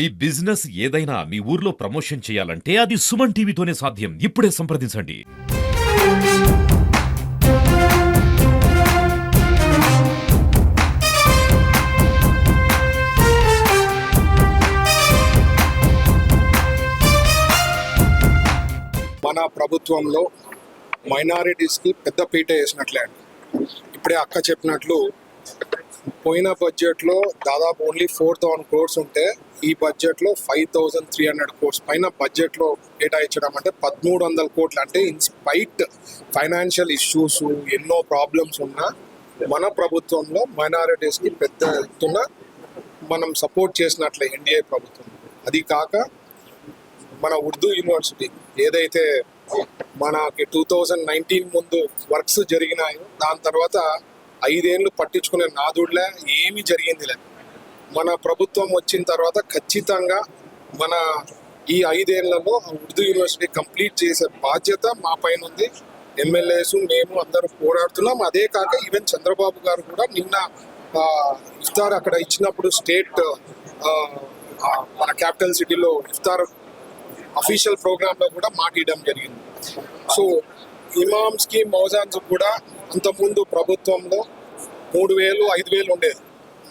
ఈ బిజినెస్ ఏదైనా మీ ఊర్లో ప్రమోషన్ చేయాలంటే అది సుమన్ టీవీతోనే సాధ్యం. ఇప్పుడే సంప్రదించండి. మన ప్రభుత్వంలో మైనారిటీస్కి పెద్ద పీట వేసినట్లే అండి. ఇప్పుడే అక్క చెప్పినట్లు పోయిన బడ్జెట్లో దాదాపు ఓన్లీ ఫోర్ థౌసండ్ క్రోర్స్ ఉంటే ఈ బడ్జెట్లో five thousand three hundred crores పైన బడ్జెట్లో కేటాయించడం అంటే పదమూడు వందల కోట్లు. అంటే ఇన్స్పైట్ ఫైనాన్షియల్ ఇష్యూస్ ఎన్నో ప్రాబ్లమ్స్ ఉన్నా మన ప్రభుత్వంలో మైనారిటీస్కి పెద్ద ఎత్తున మనం సపోర్ట్ చేసినట్లే ఎన్డీఏ ప్రభుత్వం. అది కాక మన ఉర్దూ యూనివర్సిటీ ఏదైతే మనకి టూ థౌజండ్ నైన్టీన్ ముందు వర్క్స్ జరిగినాయో దాని తర్వాత ఐదేళ్ళు పట్టించుకునే నాదుడులే ఏమీ జరిగిందిలే. మన ప్రభుత్వం వచ్చిన తర్వాత ఖచ్చితంగా మన ఈ ఐదేళ్ళలో ఆ ఉర్దూ యూనివర్సిటీ కంప్లీట్ చేసే బాధ్యత మా పైన ఉంది. ఎమ్మెల్యేస్ మేము అందరూ పోరాడుతున్నాం. అదే కాక ఈవెన్ చంద్రబాబు గారు కూడా నిన్న ఇఫ్తార్ అక్కడ ఇచ్చినప్పుడు స్టేట్ మన క్యాపిటల్ సిటీలో ఇఫ్తార్ అఫీషియల్ ప్రోగ్రాంలో కూడా మాట్లాడడం జరిగింది. సో ఇమామ్స్కి మౌజాన్స్ కూడా అంతకుముందు ప్రభుత్వంలో మూడు వేలు ఐదు వేలు ఉండేది.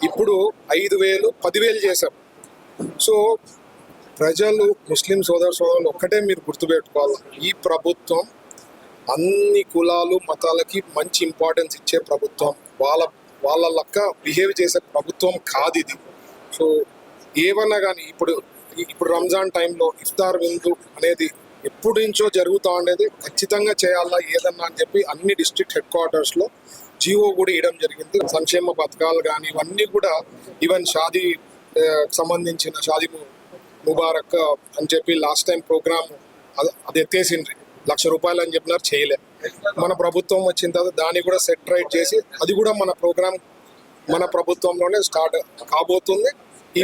ఇప్పుడు ఐదు వేలు పదివేలు చేశాం. సో ప్రజలు ముస్లిం సోదర సోదరులు ఒక్కటే మీరు గుర్తుపెట్టుకోవాలి. ఈ ప్రభుత్వం అన్ని కులాలు మతాలకి మంచి ఇంపార్టెన్స్ ఇచ్చే ప్రభుత్వం. వాళ్ళ వాళ్ళ లక్క బిహేవ్ చేసే ప్రభుత్వం కాదు ఇది. సో ఏమన్నా కానీ ఇప్పుడు ఇప్పుడు రంజాన్ టైంలో ఇఫ్తార్ విందు అనేది ఎప్పటి నుంచో జరుగుతూ ఉండేది. ఖచ్చితంగా చేయాలా ఏదన్నా అని చెప్పి అన్ని డిస్ట్రిక్ట్ హెడ్ క్వార్టర్స్లో జీవో కూడా ఇవ్వడం జరిగింది. సంక్షేమ పథకాలు కానీ ఇవన్నీ కూడా ఈవెన్ షాదీ సంబంధించిన షాదీ ము- ముబారక్ అని చెప్పి లాస్ట్ టైం ప్రోగ్రామ్ అది ఎత్తేసిండ్రి. లక్ష రూపాయలు అని చెప్పినారు చేయలే. మన ప్రభుత్వం వచ్చిన తర్వాత దాన్ని కూడా సెట్ రైట్ చేసి అది కూడా మన ప్రోగ్రామ్ మన ప్రభుత్వంలోనే స్టార్ట్ కాబోతుంది. ఈ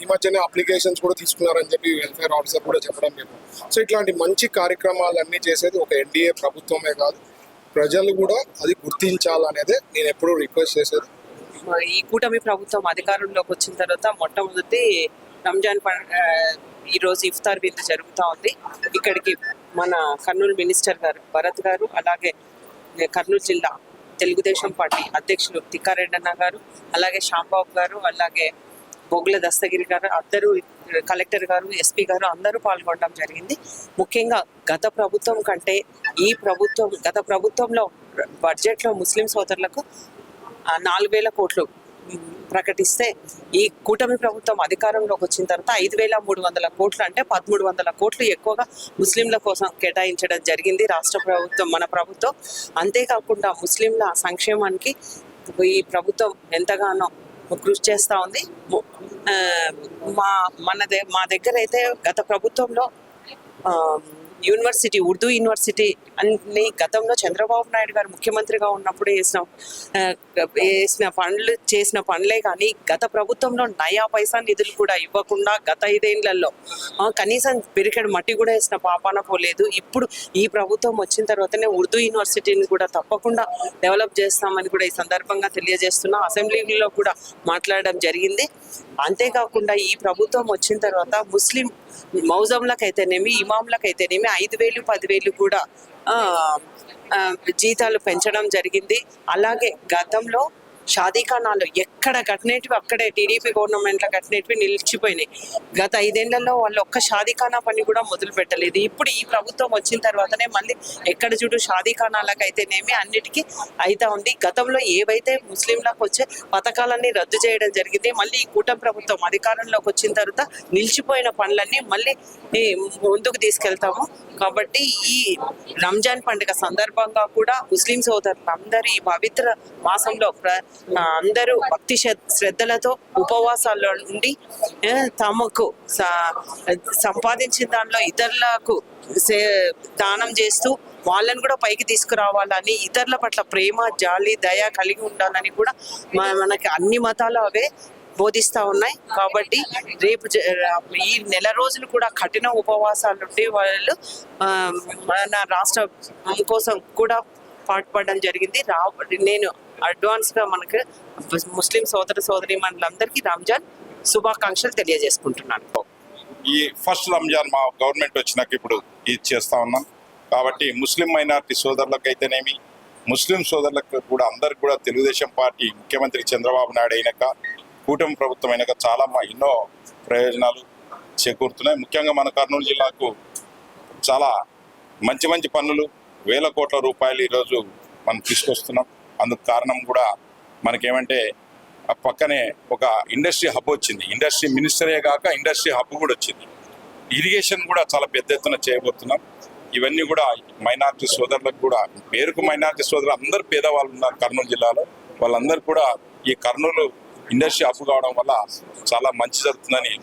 ఈ మధ్యనే అప్లికేషన్స్ కూడా తీసుకున్నారని చెప్పి వెల్ఫేర్ ఆఫీసర్ కూడా చెప్పడం మేము సో ఇట్లాంటి మంచి కార్యక్రమాలన్నీ చేసేది ఒక ఎన్డీఏ ప్రభుత్వమే కాదు. ప్రజలు కూడా అది గుర్తించాలనేదే నేను ఎప్పుడూ రిక్వెస్ట్ చేసేది. ఈ కూటమి ప్రభుత్వం అధికారంలోకి వచ్చిన తర్వాత మొట్టమొదటి రంజాన్ పం- ఈ రోజు ఇఫ్తార్ విందు జరుగుతూ ఉంది. ఇక్కడికి మన కర్నూలు మినిస్టర్ గారు భరత్ గారు అలాగే కర్నూలు జిల్లా తెలుగుదేశం పార్టీ అధ్యక్షులు తిక్కారెడ్డన్న గారు అలాగే శాంబాబు గారు అలాగే బొగ్గుల దస్తగిరి గారు అందరూ కలెక్టర్ గారు ఎస్పీ గారు అందరూ పాల్గొనడం జరిగింది. ముఖ్యంగా గత ప్రభుత్వం కంటే ఈ ప్రభుత్వం గత ప్రభుత్వంలో బడ్జెట్లో ముస్లిం సోదరులకు నాలుగు వేల కోట్లు ప్రకటిస్తే ఈ కూటమి ప్రభుత్వం అధికారంలోకి వచ్చిన తర్వాత ఐదు వేల మూడు వందల కోట్లు అంటే పదమూడు వందల కోట్లు ఎక్కువగా ముస్లింల కోసం కేటాయించడం జరిగింది రాష్ట్ర ప్రభుత్వం మన ప్రభుత్వం. అంతేకాకుండా ముస్లింల సంక్షేమానికి ఈ ప్రభుత్వం ఎంతగానో కృషి చేస్తూ ఉంది. మా మన మా దగ్గర అయితే గత ప్రభుత్వంలో యూనివర్సిటీ ఉర్దూ యూనివర్సిటీ అన్ని గతంలో చంద్రబాబు నాయుడు గారు ముఖ్యమంత్రిగా ఉన్నప్పుడు వేసిన వేసిన పనులు చేసిన పనులే కానీ గత ప్రభుత్వంలో నయా పైసా నిధులు కూడా ఇవ్వకుండా గత ఐదేళ్ళలో కనీసం పిరికెడు మట్టి కూడా వేసిన పాపాన పోలేదు. ఇప్పుడు ఈ ప్రభుత్వం వచ్చిన తర్వాతనే ఉర్దూ యూనివర్సిటీని కూడా తప్పకుండా డెవలప్ చేస్తామని కూడా ఈ సందర్భంగా తెలియజేస్తున్నా. అసెంబ్లీలో కూడా మాట్లాడడం జరిగింది. అంతేకాకుండా ఈ ప్రభుత్వం వచ్చిన తర్వాత ముస్లిం మౌజంలకైతేనేమి ఇమాంలకైతేనేమి ఐదు వేలు పదివేలు కూడా జీతాలు పెంచడం జరిగింది. అలాగే గతంలో షాదీఖానాలు ఎక్కడ కట్టినవి అక్కడే టీడీపీ గవర్నమెంట్లో కట్టినవి నిలిచిపోయినాయి. గత ఐదేళ్ళలో వాళ్ళు ఒక్క షాదీఖానా పని కూడా మొదలు పెట్టలేదు. ఇప్పుడు ఈ ప్రభుత్వం వచ్చిన తర్వాతనే మళ్ళీ ఎక్కడ చూడు షాదీఖానాలకు అయితేనేమి అన్నిటికీ అయితా ఉంది. గతంలో ఏవైతే ముస్లింలకు వచ్చే పథకాలన్నీ రద్దు చేయడం జరిగింది మళ్ళీ ఈ కూటమి ప్రభుత్వం అధికారంలోకి వచ్చిన తర్వాత నిలిచిపోయిన పనులన్నీ మళ్ళీ ముందుకు తీసుకెళ్తాము. కాబట్టి ఈ రంజాన్ పండుగ సందర్భంగా కూడా ముస్లిం సోదరులందరూ ఈ పవిత్ర మాసంలో ప్ర అందరూ భక్తి శ్రద్ధలతో ఉపవాసాల్లో ఉండి తమకు సంపాదించిన దానిలో ఇతరులకు సే- దానం చేస్తూ వాళ్ళని కూడా పైకి తీసుకురావాలని ఇతరుల పట్ల ప్రేమ జాలి దయ కలిగి ఉండాలని కూడా మనకి అన్ని మతాలు అవే బోధిస్తూ ఉన్నాయి. కాబట్టి రేపు జ- ఈ నెల రోజులు కూడా కఠిన ఉపవాసాలు ఉండే వాళ్ళు మన రాష్ట్రం కోసం కూడా పాటుపడడం జరిగింది. రా నేను అడ్వాన్స్గా మనకు ముస్లిం సోదర సోదరి మనులందరికీ రంజాన్ శుభాకాంక్షలు తెలియజేసుకుంటున్నాను. ఈ ఫస్ట్ రంజాన్ మా గవర్నమెంట్ వచ్చినాక ఇప్పుడు ఇది చేస్తా ఉన్నాం. కాబట్టి ముస్లిం మైనార్టీ సోదరులకు అయితేనేమి ముస్లిం సోదరులకు కూడా అందరికి కూడా తెలుగుదేశం పార్టీ ముఖ్యమంత్రి చంద్రబాబు నాయుడు అయినాక కూటమి ప్రభుత్వం అయినాక చాలా ఎన్నో ప్రయోజనాలు చేకూరుతున్నాయి. ముఖ్యంగా మన కర్నూలు జిల్లాకు చాలా మంచి మంచి పనులు వేల కోట్ల రూపాయలు ఈరోజు మనం తీసుకొస్తున్నాం. అందుకు కారణం కూడా మనకేమంటే ఆ పక్కనే ఒక ఇండస్ట్రీ హబ్ వచ్చింది. ఇండస్ట్రీ మినిస్టరే కాక ఇండస్ట్రీ హబ్ కూడా వచ్చింది. ఇరిగేషన్ కూడా చాలా పెద్ద ఎత్తున చేయబోతున్నాం. ఇవన్నీ కూడా మైనార్టీ సోదరులకు కూడా పేరుకు మైనార్టీ సోదరులు అందరు పేదవాళ్ళు ఉన్నారు కర్నూలు జిల్లాలో. వాళ్ళందరూ కూడా ఈ కర్నూలు ఇండస్ట్రీ హబ్ కావడం వల్ల చాలా మంచి జరుగుతుందని